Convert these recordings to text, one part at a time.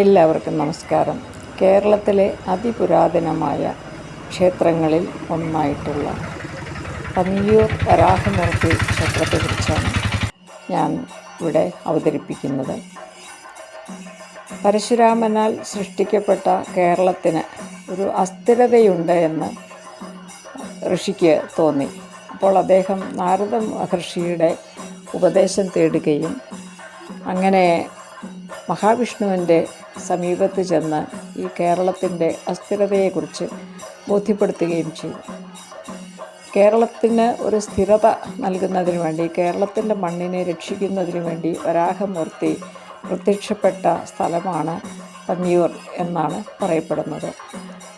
എല്ലാവർക്കും നമസ്കാരം. കേരളത്തിലെ അതിപുരാതനമായ ക്ഷേത്രങ്ങളിൽ ഒന്നായിട്ടുള്ള പന്നിയൂർ വരാഹമൂർത്തി ക്ഷേത്രത്തെക്കുറിച്ചാണ് ഞാൻ ഇവിടെ അവതരിപ്പിക്കുന്നത്. പരശുരാമനാൽ സൃഷ്ടിക്കപ്പെട്ട കേരളത്തിന് ഒരു അസ്ഥിരതയുണ്ട് എന്ന് ഋഷിക്ക് തോന്നി. അപ്പോൾ അദ്ദേഹം നാരദ മഹർഷിയുടെ ഉപദേശം തേടുകയും അങ്ങനെ മഹാവിഷ്ണുവിന്റെ സമീപത്ത് ചെന്ന് ഈ കേരളത്തിന്റെ അസ്ഥിരതയെക്കുറിച്ച് ബോധ്യപ്പെടുത്തുകയും ചെയ്തു. കേരളത്തിന് ഒരു സ്ഥിരത നൽകുന്നതിന് വേണ്ടി കേരളത്തിന്റെ മണ്ണിനെ രക്ഷിക്കുന്നതിന് വേണ്ടി വരാഹമൂർത്തി പ്രത്യക്ഷപ്പെട്ട സ്ഥലമാണ് പന്നിയൂർ എന്നാണ് പറയപ്പെടുന്നത്.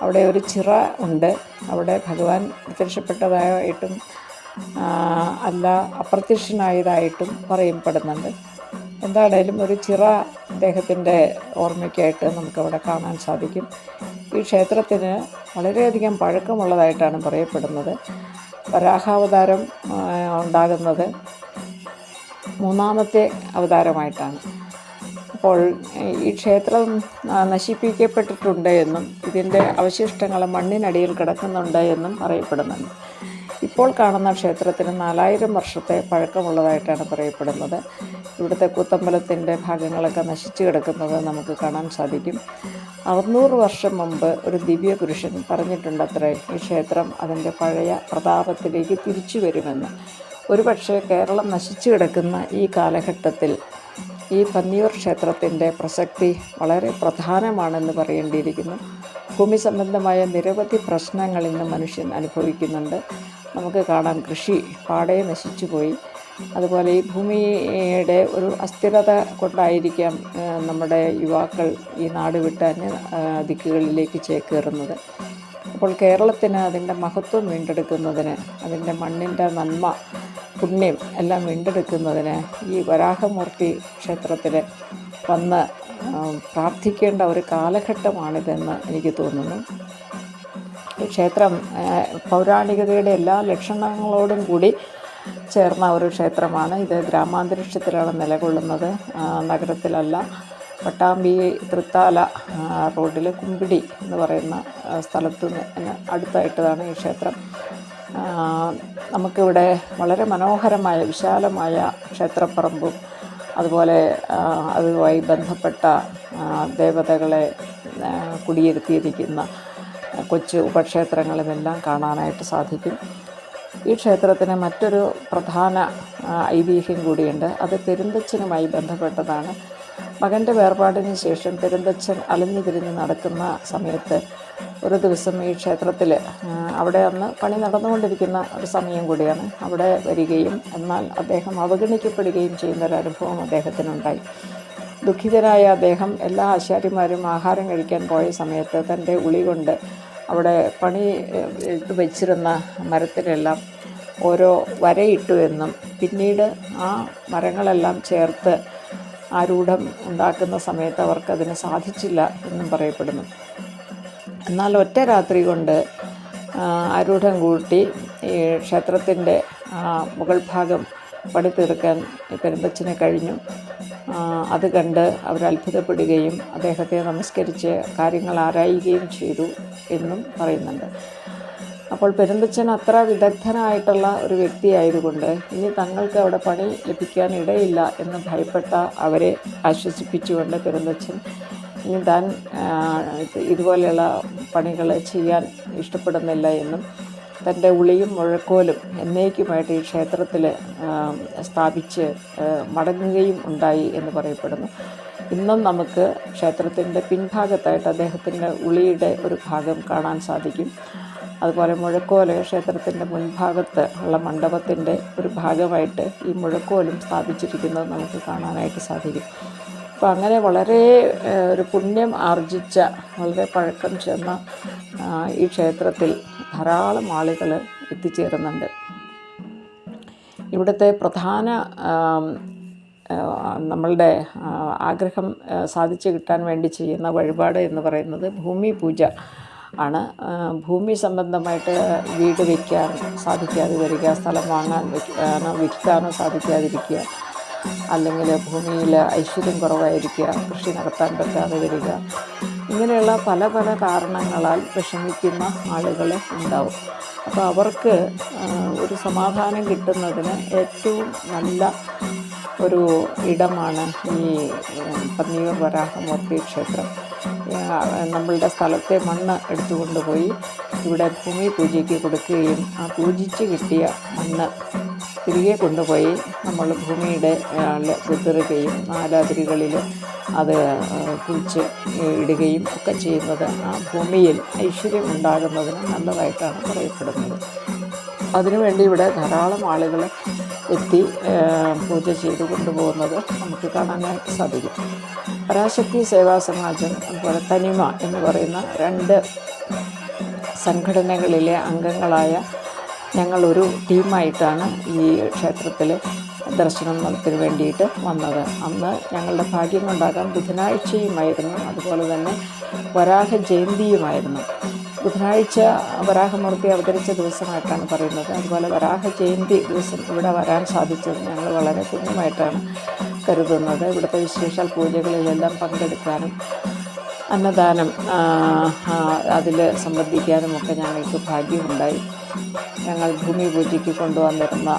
അവിടെ ഒരു ചിറ ഉണ്ട്. അവിടെ ഭഗവാൻ പ്രത്യക്ഷപ്പെട്ടതായിട്ടും അല്ല അപ്രത്യക്ഷനായതായിട്ടും പറയപ്പെടുന്നുണ്ട്. എന്താണേലും ഒരു ചിറ അദ്ദേഹത്തിന്റെ ഓർമ്മയ്ക്കായിട്ട് നമുക്കവിടെ കാണാൻ സാധിക്കും. ഈ ക്ഷേത്രത്തിന് വളരെയധികം പഴക്കമുള്ളതായിട്ടാണ് പറയപ്പെടുന്നത്. വരാഹാവതാരം ഉണ്ടാകുന്നത് മൂന്നാമത്തെ അവതാരമായിട്ടാണ്. അപ്പോൾ ഈ ക്ഷേത്രം നശിപ്പിക്കപ്പെട്ടിട്ടുണ്ട് എന്നും ഇതിന്റെ അവശിഷ്ടങ്ങൾ മണ്ണിനടിയിൽ കിടക്കുന്നുണ്ട് എന്നും പറയപ്പെടുന്നുണ്ട് ഇപ്പോൾ കാണുന്ന ക്ഷേത്രത്തിന് നാലായിരം വർഷത്തെ പഴക്കമുള്ളതായിട്ടാണ് പറയപ്പെടുന്നത്. ഇവിടുത്തെ കൂത്തമ്പലത്തിന്റെ ഭാഗങ്ങളൊക്കെ നശിച്ചു കിടക്കുന്നത് നമുക്ക് കാണാൻ സാധിക്കും. അറുന്നൂറ് വർഷം മുമ്പ് ഒരു ദിവ്യ പുരുഷൻ പറഞ്ഞിട്ടുണ്ട് അത്രേ ഈ ക്ഷേത്രം അതിന്റെ പഴയ പ്രതാപത്തിലേക്ക് തിരിച്ചു വരുമെന്ന്. ഒരുപക്ഷെ കേരളം നശിച്ചു കിടക്കുന്ന ഈ കാലഘട്ടത്തിൽ ഈ പന്നിയൂർ ക്ഷേത്രത്തിന്റെ പ്രസക്തി വളരെ പ്രധാനമാണെന്ന് പറയേണ്ടിയിരിക്കുന്നു. ഭൂമി സംബന്ധമായ നിരവധി പ്രശ്നങ്ങൾ ഇന്ന് മനുഷ്യൻ അനുഭവിക്കുന്നുണ്ട്. നമുക്ക് കാണാം കൃഷി പാടെ നശിച്ചുപോയി. അതുപോലെ ഈ ഭൂമിയുടെ ഒരു അസ്ഥിരത കൊണ്ടായിരിക്കാം നമ്മുടെ യുവാക്കൾ ഈ നാട് വിട്ട് അന്യ ദിക്കുകളിലേക്ക് ചേക്കേറുന്നത്. അപ്പോൾ കേരളത്തിന് അതിന്റെ മഹത്വം വീണ്ടെടുക്കുന്നതിന് അതിന്റെ മണ്ണിന്റെ നന്മ പുണ്യം എല്ലാം വീണ്ടെടുക്കുന്നതിന് ഈ വരാഹമൂർത്തി ക്ഷേത്രത്തിൽ വന്ന് പ്രാർത്ഥിക്കേണ്ട ഒരു കാലഘട്ടമാണിതെന്ന് എനിക്ക് തോന്നുന്നു. ക്ഷേത്രം പൗരാണികതയുടെ എല്ലാ ലക്ഷണങ്ങളോടും കൂടി ചേർന്ന ഒരു ക്ഷേത്രമാണ്. ഇത് ഗ്രാമാന്തരീക്ഷത്തിലാണ് നിലകൊള്ളുന്നത്. നഗരത്തിലല്ല. പട്ടാമ്പി തൃത്താല റോഡിൽ കുമ്പിടി എന്ന് പറയുന്ന സ്ഥലത്തു നിന്ന് അടുത്തായിട്ടതാണ് ഈ ക്ഷേത്രം. നമുക്കിവിടെ വളരെ മനോഹരമായ വിശാലമായ ക്ഷേത്രപ്പറമ്പും അതുപോലെ അതുമായി ബന്ധപ്പെട്ട ദേവതകളെ കുടിയിരുത്തിയിരിക്കുന്ന കൊച്ചു ഉപക്ഷേത്രങ്ങളുമെല്ലാം കാണാനായിട്ട് സാധിക്കും. ഈ ക്ഷേത്രത്തിന് മറ്റൊരു പ്രധാന ഐതിഹ്യം കൂടിയുണ്ട്. അത് പെരുന്തച്ഛനുമായി ബന്ധപ്പെട്ടതാണ്. മകന്റെ വേർപാടിന് ശേഷം പെരുന്തച്ഛൻ അലഞ്ഞു തിരിഞ്ഞ് നടക്കുന്ന സമയത്ത് ഒരു ദിവസം ഈ ക്ഷേത്രത്തിൽ അവിടെ അന്ന് പണി നടന്നുകൊണ്ടിരിക്കുന്ന ഒരു സമയം കൂടിയാണ്. അവിടെ വരികയും എന്നാൽ അദ്ദേഹം അവഗണിക്കപ്പെടുകയും ചെയ്യുന്ന ഒരു അനുഭവം അദ്ദേഹത്തിനുണ്ടായി. ദുഃഖിതനായ അദ്ദേഹം എല്ലാ ആശാരിമാരും ആഹാരം കഴിക്കാൻ പോയ സമയത്ത് തന്റെ ഉളി കൊണ്ട് അവിടെ പണി ഇട്ട് വെച്ചിരുന്ന മരത്തിലെല്ലാം ഓരോ വരയിട്ടു എന്നും പിന്നീട് ആ മരങ്ങളെല്ലാം ചേർത്ത് ആരൂഢം ഉണ്ടാക്കുന്ന സമയത്ത് അവർക്കതിന് സാധിച്ചില്ല എന്നും പറയപ്പെടുന്നു. എന്നാൽ ഒറ്റ രാത്രി കൊണ്ട് ആ, ആരൂഢം കൂട്ടി ഈ ക്ഷേത്രത്തിന്റെ ആ, മുകൾ ഭാഗം പണി തീർക്കാൻ കഴിഞ്ഞു. ആ, അത് കണ്ട് അവർ അത്ഭുതപ്പെടുകയും അദ്ദേഹത്തെ നമസ്കരിച്ച് കാര്യങ്ങൾ ആരായുകയും ചെയ്തു എന്നും പറയുന്നുണ്ട്. അപ്പോൾ പെരുന്തച്ഛൻ അത്ര വിദഗ്ധനായിട്ടുള്ള ഒരു വ്യക്തിയായതുകൊണ്ട് ഇനി തങ്ങൾക്ക് അവിടെ പണി ലഭിക്കാൻ ഇടയില്ല എന്ന് ഭയപ്പെട്ട അവരെ ആശ്വസിപ്പിച്ചുകൊണ്ട് പെരുന്തച്ഛൻ ഇനി താൻ ഇതുപോലെയുള്ള പണികൾ ചെയ്യാൻ ഇഷ്ടപ്പെടുന്നില്ല എന്നും തന്റെ ഉളിയും മുഴക്കോലും എന്നേക്കുമായിട്ട് ഈ ക്ഷേത്രത്തിൽ സ്ഥാപിച്ച് മടങ്ങുകയും ഉണ്ടായി എന്ന് പറയപ്പെടുന്നു. ഇന്നും നമുക്ക് ക്ഷേത്രത്തിന്റെ പിൻഭാഗത്തായിട്ട് അദ്ദേഹത്തിന്റെ ഉളിയുടെ ഒരു ഭാഗം കാണാൻ സാധിക്കും. അതുപോലെ മുഴക്കോൽ ക്ഷേത്രത്തിന്റെ മുൻഭാഗത്ത് ഉള്ള മണ്ഡപത്തിന്റെ ഒരു ഭാഗമായിട്ട് ഈ മുഴക്കോലും സ്ഥാപിച്ചിരിക്കുന്നത് നമുക്ക് കാണാനായിട്ട് സാധിക്കും. അപ്പോൾ അങ്ങനെ വളരെ ഒരു പുണ്യം ആർജിച്ച വളരെ പഴക്കം ചെന്ന ഈ ക്ഷേത്രത്തിൽ ധാരാളം ആളുകൾ എത്തിച്ചേരുന്നുണ്ട്. ഇവിടുത്തെ പ്രധാന നമ്മളുടെ ആഗ്രഹം സാധിച്ചു കിട്ടാൻ വേണ്ടി ചെയ്യുന്ന വഴിപാട് എന്ന് പറയുന്നത് ഭൂമി പൂജ ആണ്. ഭൂമി സംബന്ധമായിട്ട് വീട് വയ്ക്കാൻ സാധിക്കാതെ വരിക സ്ഥലം വാങ്ങാൻ വയ്ക്കാനോ വിൽക്കാനോ സാധിക്കാതിരിക്കുക അല്ലെങ്കിൽ ഭൂമിയിൽ ഐശ്വര്യം കുറവായിരിക്കുക കൃഷി നടത്താൻ പറ്റാതെ വരിക ഇങ്ങനെയുള്ള പല പല കാരണങ്ങളാൽ വിഷമിക്കുന്ന ആളുകൾ ഉണ്ടാവും. അപ്പോൾ അവർക്ക് ഒരു സമാധാനം കിട്ടുന്നതിന് ഏറ്റവും നല്ല ഒരു ഇടമാണ് ഈ പന്നിയൂർ വരാഹമൂർത്തി ക്ഷേത്രം. നമ്മളുടെ സ്ഥലത്തെ മണ്ണ് എടുത്തുകൊണ്ട് പോയി ഇവിടെ ഭൂമി പൂജയ്ക്ക് കൊടുക്കുകയും ആ പൂജിച്ച് കിട്ടിയ മണ്ണ് തിരികെ കൊണ്ടുപോയി നമ്മൾ ഭൂമിയുടെ വിതറുകയും നാലാതിരികളിൽ അത് കുഴിച്ച് ഇടുകയും ഒക്കെ ചെയ്യുന്നത് ആ ഭൂമിയിൽ ഐശ്വര്യം ഉണ്ടാകുന്നതിന് നല്ലതായിട്ടാണ് പറയപ്പെടുന്നത്. അതിനുവേണ്ടി ഇവിടെ ധാരാളം ആളുകൾ എത്തി പൂജ ചെയ്തു കൊണ്ടുപോകുന്നത് നമുക്ക് കാണാനായിട്ട് സാധിക്കും. പരാശക്തി സേവാ സമാജം അതുപോലെ തനിമ എന്ന് പറയുന്ന രണ്ട് സംഘടനകളിലെ അംഗങ്ങളായ ഞങ്ങളൊരു ടീമായിട്ടാണ് ഈ ക്ഷേത്രത്തിൽ ദർശനം നടത്തിന് വേണ്ടിയിട്ട് വന്നത്. അന്ന് ഞങ്ങളുടെ ഭാഗ്യം കൊണ്ടാകാം ബുധനാഴ്ചയുമായിരുന്നു. അതുപോലെ തന്നെ വരാഹ ജയന്തിയുമായിരുന്നു. ബുധനാഴ്ച വരാഹമൂർത്തി അവതരിച്ച ദിവസമായിട്ടാണ് പറയുന്നത്. അതുപോലെ വരാഹ ജയന്തി ദിവസം ഇവിടെ വരാൻ സാധിച്ചത് ഞങ്ങൾ വളരെ പുണ്യമായിട്ടാണ് കരുതുന്നത്. ഇവിടുത്തെ വിശേഷാൽ പൂജകളിലെല്ലാം പങ്കെടുക്കാനും അന്നദാനം അതിൽ സംബന്ധിക്കാനുമൊക്കെ ഞങ്ങൾക്ക് ഭാഗ്യമുണ്ടായി. ഞങ്ങൾ ഭൂമി പൂജയ്ക്ക് കൊണ്ടുവന്നിരുന്ന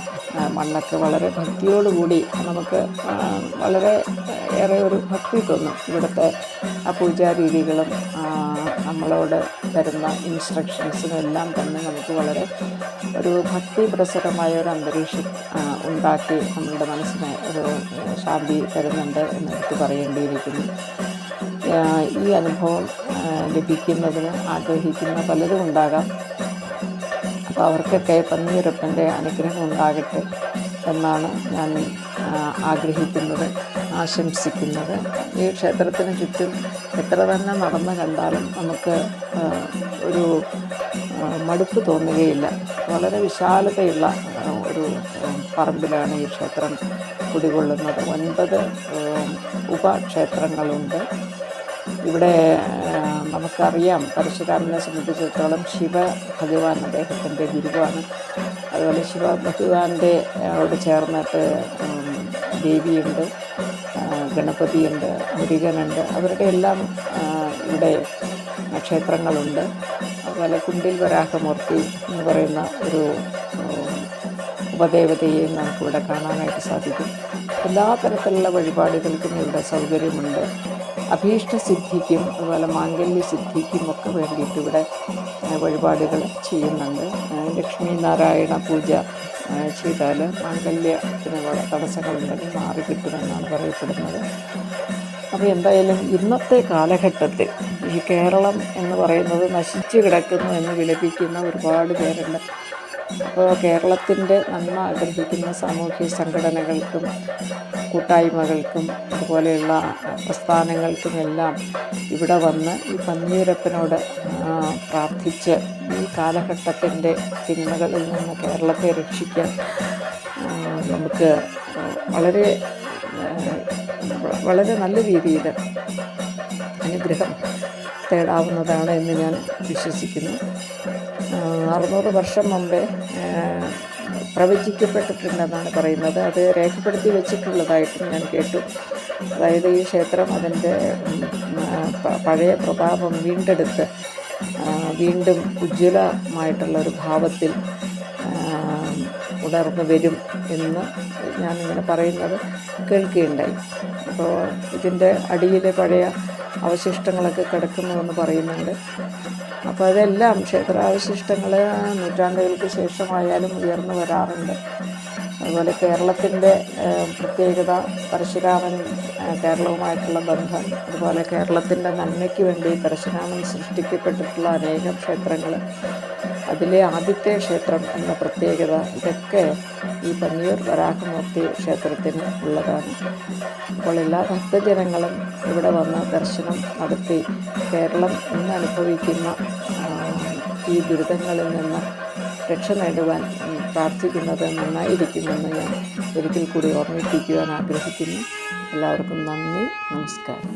മണ്ണൊക്കെ വളരെ ഭക്തിയോടുകൂടി നമുക്ക് വളരെ ഏറെ ഒരു ഭക്തി തോന്നും. ഇവിടുത്തെ ആ പൂജാരീതികളും നമ്മളോട് തരുന്ന ഇൻസ്ട്രക്ഷൻസും എല്ലാം തന്നെ നമുക്ക് വളരെ ഒരു ഭക്തിപ്രസരമായ ഒരു അന്തരീക്ഷം ഉണ്ടാക്കി നമ്മളുടെ മനസ്സിന് ഒരു ശാന്തി തരുന്നുണ്ട് എന്നെടുത്ത് പറയേണ്ടിയിരിക്കുന്നു. ഈ അനുഭവം ലഭിക്കുന്നതിന് ആഗ്രഹിക്കുന്ന പലരും ഉണ്ടാകാം. അപ്പോൾ അവർക്കൊക്കെ പന്നീരപ്പന്റെ അനുഗ്രഹം ഉണ്ടാകട്ടെ എന്നാണ് ഞാൻ ആഗ്രഹിക്കുന്നത് ആശംസിക്കുന്നത്. ഈ ക്ഷേത്രത്തിന് ചുറ്റും എത്ര തന്നെ നടന്നു കണ്ടാലും നമുക്ക് ഒരു മടുപ്പ് തോന്നുകയില്ല. വളരെ വിശാലതയുള്ള ഒരു പറമ്പിലാണ് ഈ ക്ഷേത്രം കുടികൊള്ളുന്നത്. ഒൻപത് ഉപക്ഷേത്രങ്ങളുണ്ട്. ഇവിടെ നമുക്കറിയാം. പരശുരാമനെ സംബന്ധിച്ചിടത്തോളം ശിവ ഭഗവാൻ അദ്ദേഹത്തിന്റെ ഗുരുവാണ്. അതുപോലെ ശിവ ഭഗവാന്റെ അവിടെ ചേർന്നിട്ട് ദേവിയുണ്ട് ഗണപതിയുണ്ട് മുരുകനുണ്ട്. അവരുടെ എല്ലാം ഇവിടെ ക്ഷേത്രങ്ങളുണ്ട്. അതുപോലെ കുണ്ടിൽ വരാഹമൂർത്തി എന്ന് പറയുന്ന ഒരു ഉപദേവതയെയും നമുക്കിവിടെ കാണാനായിട്ട് സാധിക്കും. എല്ലാ തരത്തിലുള്ള വഴിപാടുകൾക്കും ഇവിടെ സൗകര്യമുണ്ട്. അഭീഷ്ട സിദ്ധിക്കും അതുപോലെ മാംഗല്യസിദ്ധിക്കും ഒക്കെ വേണ്ടിയിട്ട് ഇവിടെ വഴിപാടുകൾ ചെയ്യുന്നുണ്ട്. ലക്ഷ്മി നാരായണ പൂജ ചെയ്താൽ മാംഗല്യത്തിന് വളരെ തടസ്സങ്ങളുണ്ടെങ്കിൽ മാറി കിട്ടുമെന്നാണ് പറയപ്പെടുന്നത്. അപ്പോൾ എന്തായാലും ഇന്നത്തെ കാലഘട്ടത്തിൽ ഈ കേരളം എന്ന് പറയുന്നത് നശിച്ചു കിടക്കുന്നു എന്ന് വിലപിക്കുന്ന ഒരുപാട് പേരുണ്ട്. അപ്പോൾ കേരളത്തിന്റെ നന്മ ആഗ്രഹിക്കുന്ന സാമൂഹ്യ സംഘടനകൾക്കും കൂട്ടായ്മകൾക്കും അതുപോലെയുള്ള പ്രസ്ഥാനങ്ങൾക്കുമെല്ലാം ഇവിടെ വന്ന് ഈ പന്നിയൂരപ്പനോട് പ്രാർത്ഥിച്ച് ഈ കാലഘട്ടത്തിന്റെ തിന്മകളിൽ നിന്ന് കേരളത്തെ രക്ഷിക്കാൻ നമുക്ക് വളരെ വളരെ നല്ല രീതിയിൽ അനുഗ്രഹം തേടാവുന്നതാണ് എന്ന് ഞാൻ വിശ്വസിക്കുന്നു. അറുന്നൂറ് വർഷം മുമ്പേ പ്രവചിക്കപ്പെട്ടിട്ടുണ്ടെന്നാണ് പറയുന്നത്. അത് രേഖപ്പെടുത്തി വെച്ചിട്ടുള്ളതായിട്ടും ഞാൻ കേട്ടു. അതായത് ഈ ക്ഷേത്രം അതിന്റെ പഴയ പ്രതാപം വീണ്ടെടുത്ത് വീണ്ടും ഉജ്ജ്വലമായിട്ടുള്ള ഒരു ഭാവത്തിൽ ഉണർന്നു വരും എന്ന് ഞാനിങ്ങനെ പറയുന്നത് കേൾക്കുകയുണ്ടായി അപ്പോൾ ഇതിന്റെ അടിയിലെ പഴയ അവശിഷ്ടങ്ങളൊക്കെ കിടക്കുന്നുവെന്ന് പറയുന്നുണ്ട്. അപ്പോൾ അതെല്ലാം ക്ഷേത്രാവശിഷ്ടങ്ങൾ നൂറ്റാണ്ടുകൾക്ക് ശേഷമായാലും ഉയർന്നു വരാറുണ്ട്. അതുപോലെ കേരളത്തിന്റെ പ്രത്യേകത പരശുരാമൻ കേരളവുമായിട്ടുള്ള ബന്ധം അതുപോലെ കേരളത്തിന്റെ നന്മയ്ക്ക് വേണ്ടി പരശുരാമൻ സൃഷ്ടിക്കപ്പെട്ടിട്ടുള്ള അനേകം ക്ഷേത്രങ്ങൾ അതിലെ ആദ്യത്തെ ക്ഷേത്രം എന്ന പ്രത്യേകത ഇതൊക്കെ ഈ പന്നിയൂർ വരാഹമൂർത്തി ക്ഷേത്രത്തിന് ഉള്ളതാണ്. അപ്പോൾ എല്ലാ ഭക്തജനങ്ങളും ഇവിടെ വന്ന് ദർശനം നടത്തി കേരളം ഇന്ന് അനുഭവിക്കുന്ന ഈ ദുരിതങ്ങളിൽ നിന്ന് രക്ഷ നേടുവാൻ പ്രാർത്ഥിക്കുന്നത് നന്നായിരിക്കുമെന്ന് ഞാൻ ഒരിക്കൽ കൂടി ഓർമ്മിപ്പിക്കുവാൻ ആഗ്രഹിക്കുന്നു. എല്ലാവർക്കും നന്ദി നമസ്കാരം.